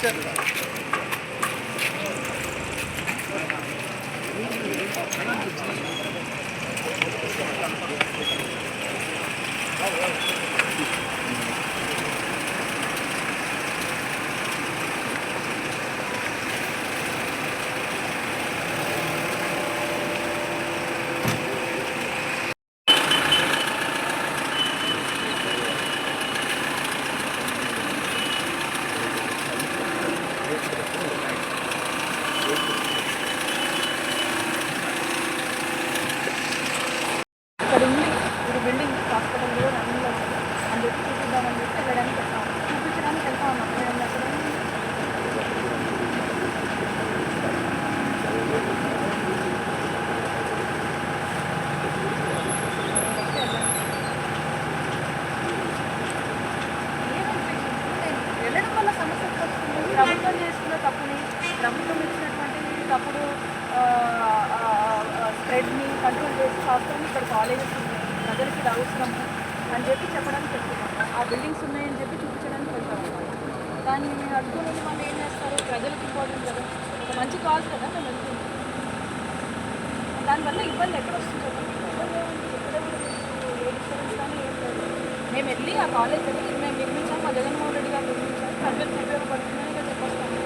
ってやつ。ఇక్కడ colleges ఉన్నాయి ప్రజలకి ఇది అవసరం అని చెప్పి చెప్పడానికి వెళ్తున్నాము. ఆ బిల్డింగ్స్ ఉన్నాయని చెప్పి చూపించడానికి వెళ్తాము దాన్ని అడ్డుకుని మళ్ళీ ఏం చేస్తారు? ప్రజలకు ఇంపార్టెంట్ కదా. ఒక మంచి కాజ్ కదా మేము వెళ్తున్నాం దానివల్ల ఇబ్బంది ఎక్కడ వస్తుంది మేము వెళ్ళి ఆ కాలేజ్ వెళ్ళి మేము నిర్మించాం మా జగన్మోహన్ రెడ్డి గారు నిర్మించాం ప్రజలకు ఉపయోగపడుతుందని ఇక్కడ చెప్పొస్తాము.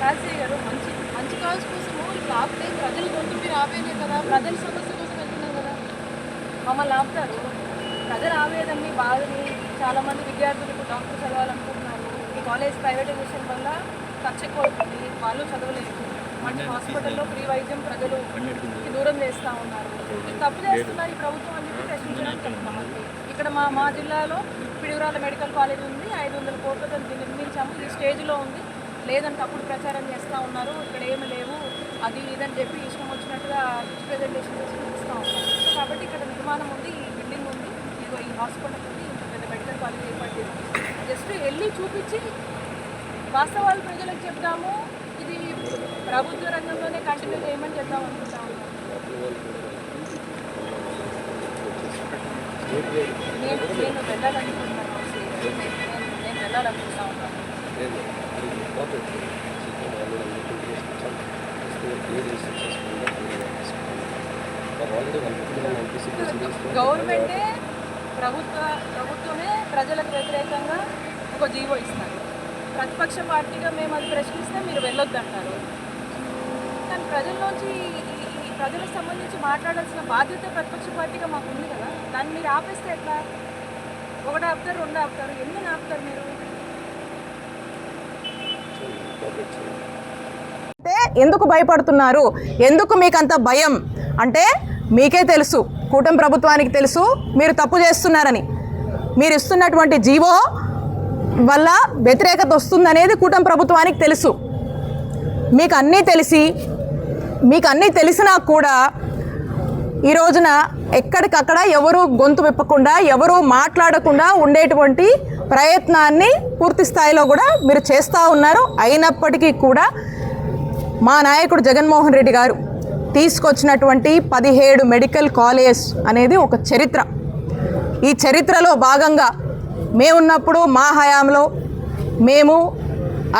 రాజశేఖర్ గారు మంచి మంచి కాజ్ కోసము ఆపితే ప్రజలు గొంతు మీరు ఆపేదే కదా ప్రజల సమస్య కోసం వెళ్తున్నాం కదా. మమ్మల్ని ఆపుతారు. ప్రజల ఆవేదన్ని బాధని చాలామంది విద్యార్థులు ఇప్పుడు డాక్టర్ చదవాలనుకుంటున్నారు. ఈ కాలేజ్ ప్రైవేటైజేషన్ వల్ల ఖర్చు ఎక్కువ అవుతుంది. వాళ్ళు చదవలేరు. మంచి హాస్పిటల్లో ఫ్రీ వైద్యం ప్రజలు దూరం చేస్తూ ఉన్నారు. ఇది తప్పు చేస్తున్నారు ఈ ప్రభుత్వం అని చెప్పి ప్రశ్నించడానికి అంతే ఇక్కడ మా మా జిల్లాలో పిడుగురాల మెడికల్ కాలేజ్ ఉంది. ఐదు వందల కోట్లతో దీన్ని నిర్మించాము. ఈ స్టేజ్లో ఉంది. లేదంటే అప్పుడు ప్రచారం చేస్తూ ఉన్నారు. ఇక్కడ ఏమి లేవు. అది ఇదని చెప్పి ఇష్టం వచ్చినట్టుగా ప్రజెంటేషన్ చేసి చూపిస్తూ ఉన్నారు. సో కాబట్టి ఇక్కడ నిర్మాణం ఉంది ఈ బిల్డింగ్ ఉంది. ఇదిగో ఈ హాస్పిటల్ ఉంది. ఇంత పెద్ద మెడికల్ కాలేజ్ ఏర్పాటు చేసి జస్ట్ వెళ్ళి చూపించి వాస్తవాలు ప్రజలకు చెప్తాము ఇది ప్రభుత్వ రంగంలోనే కంటిన్యూ చేయమని చెప్దాం అనుకుంటా ఉన్నాం నేను నేను వెళ్ళాలనుకుంటున్నాను నేను నేను వెళ్ళాలనుకుంటా ఉన్నాను గవర్నమెంటే ప్రభుత్వ ప్రభుత్వమే ప్రజలకు వ్యతిరేకంగా ఒక జీవో ఇస్తారు ప్రతిపక్ష పార్టీగా మేము అది ప్రశ్నిస్తే మీరు వెళ్ళొద్దు అంటారు కానీ ప్రజల్లోంచి ప్రజలకు సంబంధించి మాట్లాడాల్సిన బాధ్యత ప్రతిపక్ష పార్టీగా మాకు ఉంది కదా దాన్ని మీరు ఆపేస్తే ఎట్లా? ఒకటి ఆపుతారు రెండు ఆపుతారు ఎందుకు ఆపుతారు మీరు? ఎందుకు భయపడుతున్నారు? ఎందుకు మీకు అంత భయం? అంటే మీకే తెలుసు కూటమి ప్రభుత్వానికి తెలుసు మీరు తప్పు చేస్తున్నారని. మీరు ఇస్తున్నటువంటి జీవో వల్ల వ్యతిరేకత వస్తుందనేది కూటమి ప్రభుత్వానికి తెలుసు. మీకు అన్నీ తెలిసి మీకు అన్నీ తెలిసినా కూడా ఈ రోజున ఎక్కడికక్కడ ఎవరు గొంతు విప్పకుండా ఎవరు మాట్లాడకుండా ఉండేటువంటి ప్రయత్నాన్ని పూర్తి స్థాయిలో కూడా మీరు చేస్తూ ఉన్నారు. అయినప్పటికీ కూడా మా నాయకుడు జగన్మోహన్ రెడ్డి గారు తీసుకొచ్చినటువంటి పదిహేడు మెడికల్ కాలేజ్ అనేది ఒక చరిత్ర. ఈ చరిత్రలో భాగంగా మేమున్నప్పుడు మా హయాంలో మేము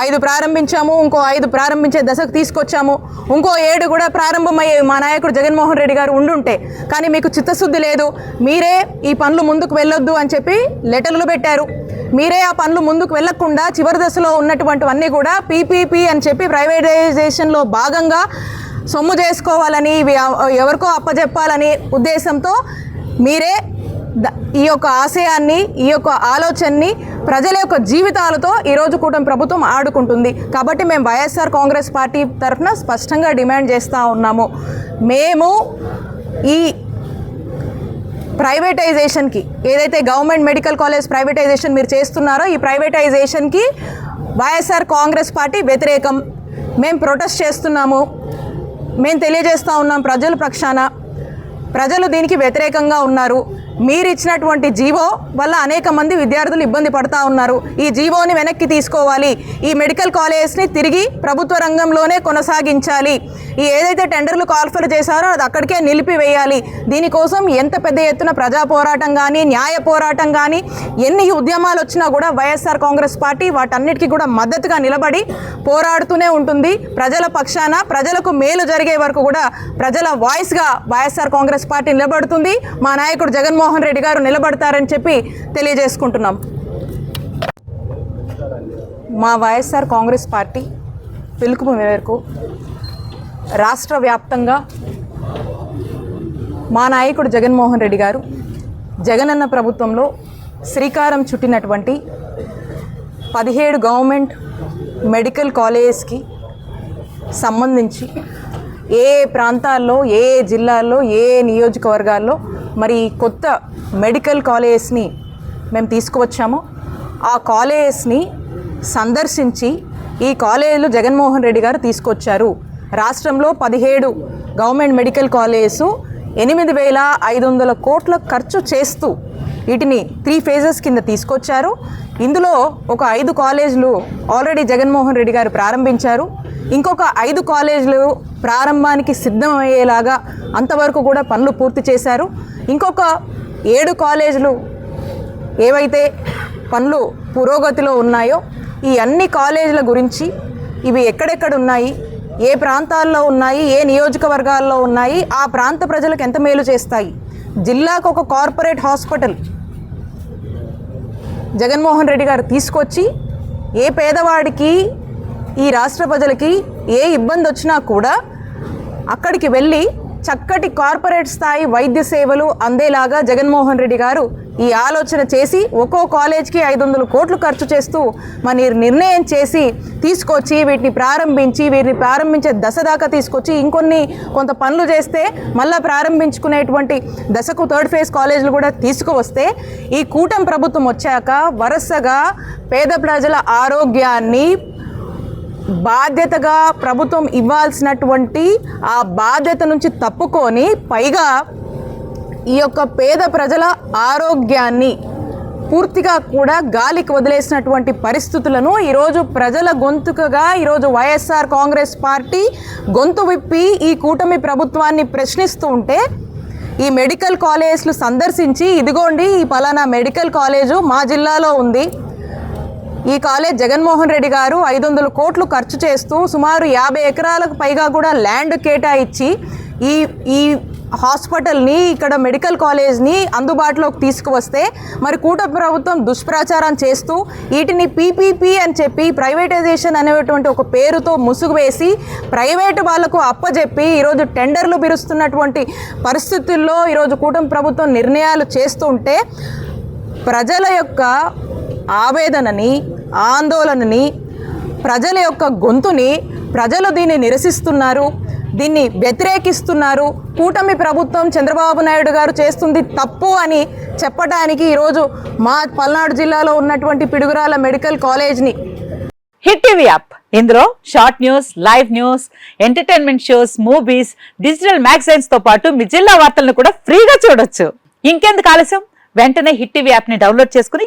ఐదు ప్రారంభించాము ఇంకో ఐదు ప్రారంభించే దశకు తీసుకొచ్చాము. ఇంకో ఏడు కూడా ప్రారంభమయ్యే మా నాయకుడు జగన్మోహన్ రెడ్డి గారు ఉండుంటే. కానీ మీకు చిత్తశుద్ధి లేదు. మీరే ఈ పనులు ముందుకు వెళ్ళొద్దు అని చెప్పి లెటర్లు పెట్టారు. మీరే ఆ పనులు ముందుకు వెళ్ళకుండా చివరి దశలో ఉన్నటువంటివన్నీ కూడా పీపీపీ అని చెప్పి ప్రైవేటైజేషన్లో భాగంగా సొమ్ము చేసుకోవాలని ఇవి ఎవరికో అప్పజెప్పాలని ఉద్దేశంతో మీరే ఈ యొక్క ఆశయాన్ని ఈ యొక్క ఆలోచనని ప్రజల యొక్క జీవితాలతో ఈరోజు కూటమి ప్రభుత్వం ఆడుకుంటుంది. కాబట్టి మేము వైఎస్ఆర్ కాంగ్రెస్ పార్టీ తరఫున స్పష్టంగా డిమాండ్ చేస్తూ ఉన్నాము. మేము ఈ ప్రైవేటైజేషన్కి ఏదైతే గవర్నమెంట్ మెడికల్ కాలేజ్ ప్రైవేటైజేషన్ మీరు చేస్తున్నారో ఈ ప్రైవేటైజేషన్కి వైఎస్ఆర్ కాంగ్రెస్ పార్టీ వ్యతిరేకం. మేము ప్రొటెస్ట్ చేస్తున్నాము. మేము తెలియజేస్తూ ఉన్నాం ప్రజల పక్షాన. ప్రజలు దీనికి వ్యతిరేకంగా ఉన్నారు. మీరు ఇచ్చినటువంటి జీవో వల్ల అనేక మంది విద్యార్థులు ఇబ్బంది పడతా ఉన్నారు. ఈ జీవోని వెనక్కి తీసుకోవాలి. ఈ మెడికల్ కాలేజెస్ని తిరిగి ప్రభుత్వ రంగంలోనే కొనసాగించాలి. ఈ ఏదైతే టెండర్లు కాల్ఫర్ చేశారో అది అక్కడికే నిలిపివేయాలి. దీనికోసం ఎంత పెద్ద ఎత్తున ప్రజా పోరాటం కానీ న్యాయ పోరాటం కానీ ఎన్ని ఉద్యమాలు వచ్చినా కూడా వైఎస్ఆర్ కాంగ్రెస్ పార్టీ వాటన్నిటికీ కూడా మద్దతుగా నిలబడి పోరాడుతూనే ఉంటుంది. ప్రజల పక్షాన ప్రజలకు మేలు జరిగే వరకు కూడా ప్రజల వాయిస్గా వైఎస్ఆర్ కాంగ్రెస్ పార్టీ నిలబడుతుంది. మా నాయకుడు జగన్మోహన్ రెడ్డి గారు నిలబడతారని చెప్పి తెలియజేసుకుంటున్నాం. మా వైఎస్ఆర్ కాంగ్రెస్ పార్టీ పిలుపు మేరకు రాష్ట్ర వ్యాప్తంగా మా నాయకుడు జగన్మోహన్ రెడ్డి గారు జగనన్న ప్రభుత్వంలో శ్రీకారం చుట్టినటువంటి పదిహేడు గవర్నమెంట్ మెడికల్ కాలేజెస్కి సంబంధించి ఏ ప్రాంతాల్లో ఏ జిల్లాల్లో ఏ నియోజకవర్గాల్లో మరి కొత్త మెడికల్ కాలేజెస్ని మేము తీసుకువచ్చాము. ఆ కాలేజెస్ని సందర్శించి ఈ కాలేజీలు జగన్మోహన్ రెడ్డి గారు తీసుకొచ్చారు. రాష్ట్రంలో పదిహేడు గవర్నమెంట్ మెడికల్ కాలేజెస్ ఎనిమిది వేల ఐదు వందల కోట్ల ఖర్చు చేస్తూ వీటిని త్రీ ఫేజెస్ కింద తీసుకొచ్చారు. ఇందులో ఒక ఐదు కాలేజీలు ఆల్రెడీ జగన్మోహన్ రెడ్డి గారు ప్రారంభించారు. ఇంకొక ఐదు కాలేజీలు ప్రారంభానికి సిద్ధమయ్యేలాగా అంతవరకు కూడా పనులు పూర్తి చేశారు. ఇంకొక ఏడు కాలేజీలు ఏవైతే పనులు పురోగతిలో ఉన్నాయో ఈ అన్ని కాలేజీల గురించి ఇవి ఎక్కడెక్కడ ఉన్నాయి ఏ ప్రాంతాల్లో ఉన్నాయి ఏ నియోజకవర్గాల్లో ఉన్నాయి ఆ ప్రాంత ప్రజలకు ఎంత మేలు చేస్తాయి? జిల్లాకు ఒక కార్పొరేట్ హాస్పిటల్ జగన్మోహన్ రెడ్డి గారు తీసుకొచ్చి ఏ పేదవాడికి ఈ రాష్ట్ర ప్రజలకి ఏ ఇబ్బంది వచ్చినా కూడా అక్కడికి వెళ్ళి చక్కటి కార్పొరేట్ స్థాయి వైద్య సేవలు అందేలాగా జగన్మోహన్ రెడ్డి గారు ఈ ఆలోచన చేసి ఒక్కో కాలేజ్కి ఐదు వందల కోట్లు ఖర్చు చేస్తూ మరి నిర్ణయం చేసి తీసుకొచ్చి వీటిని ప్రారంభించి వీటిని ప్రారంభించే దశ దాకా తీసుకొచ్చి ఇంకొన్ని కొంత పనులు చేస్తే మళ్ళీ ప్రారంభించుకునేటువంటి దశకు థర్డ్ ఫేజ్ కాలేజీలు కూడా తీసుకువస్తే ఈ కూటమి ప్రభుత్వం వచ్చాక వరుసగా పేద ప్రజల ఆరోగ్యాన్ని బాధ్యతగా ప్రభుత్వం ఇవ్వాల్సినటువంటి ఆ బాధ్యత నుంచి తప్పుకొని పైగా ఈ యొక్క పేద ప్రజల ఆరోగ్యాన్ని పూర్తిగా కూడా గాలికి వదిలేసినటువంటి పరిస్థితులను ఈరోజు ప్రజల గొంతుకగా ఈరోజు వైఎస్ఆర్ కాంగ్రెస్ పార్టీ గొంతు విప్పి ఈ కూటమి ప్రభుత్వాన్ని ప్రశ్నిస్తూ ఉంటే ఈ మెడికల్ కాలేజ్లు సందర్శించి ఇదిగోండి ఈ పలానా మెడికల్ కాలేజు మా జిల్లాలో ఉంది. ఈ కాలేజ్ జగన్మోహన్ రెడ్డి గారు ఐదు వందల కోట్లు ఖర్చు చేస్తూ సుమారు యాభై ఎకరాలకు పైగా కూడా ల్యాండ్ కేటాయించి ఈ ఈ హాస్పిటల్ని ఇక్కడ మెడికల్ కాలేజ్ని అందుబాటులోకి తీసుకువస్తే మరి కూట ప్రభుత్వం దుష్ప్రచారం చేస్తూ వీటిని పీపీపీ అని చెప్పి ప్రైవేటైజేషన్ అనేటువంటి ఒక పేరుతో ముసుగు వేసి ప్రైవేటు వాళ్ళకు అప్పజెప్పి ఈరోజు టెండర్లు పిలుస్తున్నటువంటి పరిస్థితుల్లో ఈరోజు కూటమి ప్రభుత్వం నిర్ణయాలు చేస్తుంటే ప్రజల యొక్క ఆవేదనని ఆందోళనని ప్రజల యొక్క గొంతుని ప్రజలు దీన్ని నిరసిస్తున్నారు దీన్ని వ్యతిరేకిస్తున్నారు. కూటమి ప్రభుత్వం చంద్రబాబు నాయుడు గారు చేస్తుంది తప్పు అని చెప్పడానికి ఈరోజు మా పల్నాడు జిల్లాలో ఉన్నటువంటి Piduguralla medical కాలేజ్ని. Hit TV app. ఇందులో short news live news entertainment shows movies digital మ్యాగజైన్స్తో పాటు మీ జిల్లా వార్తలను కూడా ఫ్రీగా చూడొచ్చు. ఇంకెందుకు ఆలస్యం? వెంటనే హిట్ టీవీ యాప్ని డౌన్లోడ్ చేసుకుని